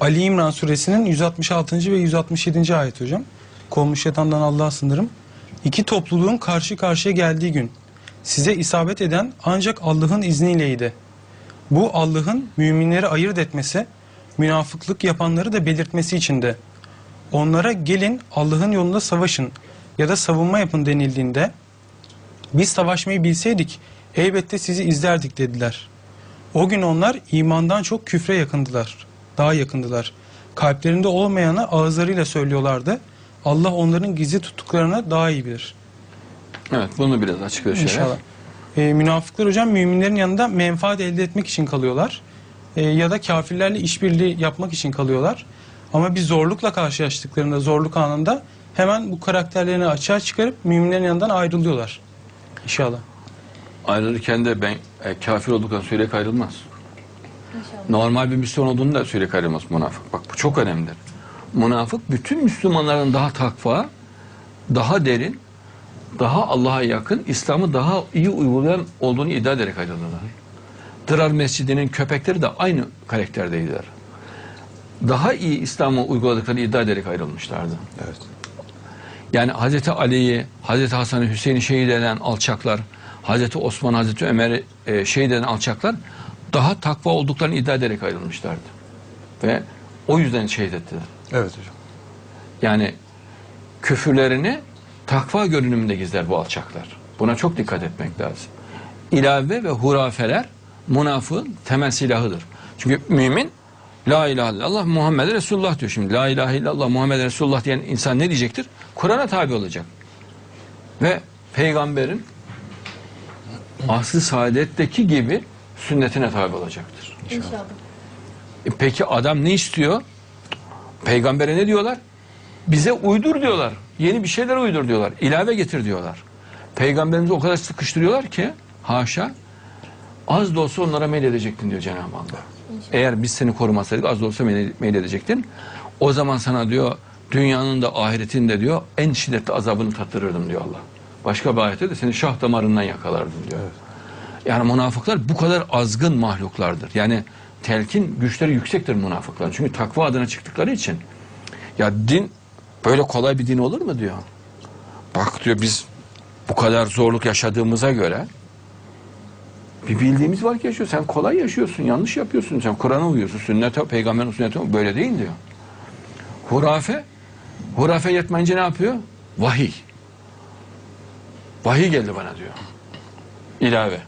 Ali İmran suresinin 166. ve 167. ayet hocam. Kovmuş şeytandan Allah'a sınırım. İki topluluğun karşı karşıya geldiği gün size isabet eden ancak Allah'ın izniyleydi. Bu Allah'ın müminleri ayırt etmesi, münafıklık yapanları da belirtmesi içinde. Onlara gelin Allah'ın yolunda savaşın ya da savunma yapın denildiğinde biz savaşmayı bilseydik elbette sizi izlerdik dediler. O gün onlar imandan çok küfre yakındılar. Daha yakındılar. Kalplerinde olmayanı ağızlarıyla söylüyorlardı. Allah onların gizli tuttuklarını daha iyi bilir. Evet bunu biraz açıkla şöyle. İnşallah. Ee, münafıklar hocam müminlerin yanında menfaat elde etmek için kalıyorlar. Ee, ya da kafirlerle işbirliği yapmak için kalıyorlar. Ama bir zorlukla karşılaştıklarında, zorluk anında hemen bu karakterlerini açığa çıkarıp müminlerin yanından ayrılıyorlar. İnşallah. Ayrılırken de ben e, kafir olduktan söyleyip ayrılmaz. İnşallah. Normal bir Müslüman olduğunu da söyleyip ayrılmaz münafık. Bak bu çok önemlidir. Münafık bütün Müslümanların daha takva, daha derin, daha Allah'a yakın, İslam'ı daha iyi uygulayan olduğunu iddia ederek ayrılırlar. Dırar Mescidi'nin köpekleri de aynı karakterdeydiler. Daha iyi İslam'ı uyguladıklarını iddia ederek ayrılmışlardı. Evet. Yani Hazreti Ali'yi, Hazreti Hasan'ı, Hüseyin'i şehit eden alçaklar, Hazreti Osman, Hazreti Ömer'i e, şehit eden alçaklar daha takva olduklarını iddia ederek ayrılmışlardı. Ve o yüzden şehit ettiler. Evet hocam. Yani küfürlerini takva görünümünde gizler bu alçaklar. Buna çok dikkat etmek lazım. İlave ve hurafeler münafığın temel silahıdır. Çünkü mümin La ilahe illallah Muhammed Resulullah diyor şimdi. La ilahe illallah Muhammed Resulullah diyen insan ne diyecektir? Kur'an'a tabi olacak. Ve peygamberin aslı saadetteki gibi sünnetine tabi olacaktır. İnşallah. E peki adam ne istiyor? Peygambere ne diyorlar? Bize uydur diyorlar. Yeni bir şeyler uydur diyorlar. İlave getir diyorlar. Peygamberimizi o kadar sıkıştırıyorlar ki haşa az da olsa onlara meyledecektin diyor Cenab-ı Allah. Eğer biz seni korumasaydık az da olsa meyle- meyledecektin. O zaman sana diyor dünyanın da ahiretin de diyor en şiddetli azabını tattırırdım diyor Allah. Başka bir ayette de seni şah damarından yakalardım diyor. Yani münafıklar bu kadar azgın mahluklardır. Yani telkin güçleri yüksektir münafıkların. Çünkü takva adına çıktıkları için. Ya din böyle kolay bir din olur mu diyor. Bak diyor biz bu kadar zorluk yaşadığımıza göre bir bildiğimiz var ki yaşıyor. Sen kolay yaşıyorsun, yanlış yapıyorsun. Sen Kur'an'a uyuyorsun, sünnete, peygamberin sünnete böyle değil diyor. Hurafe, hurafe yetmeyince ne yapıyor? Vahiy. Vahiy geldi bana diyor. İlave.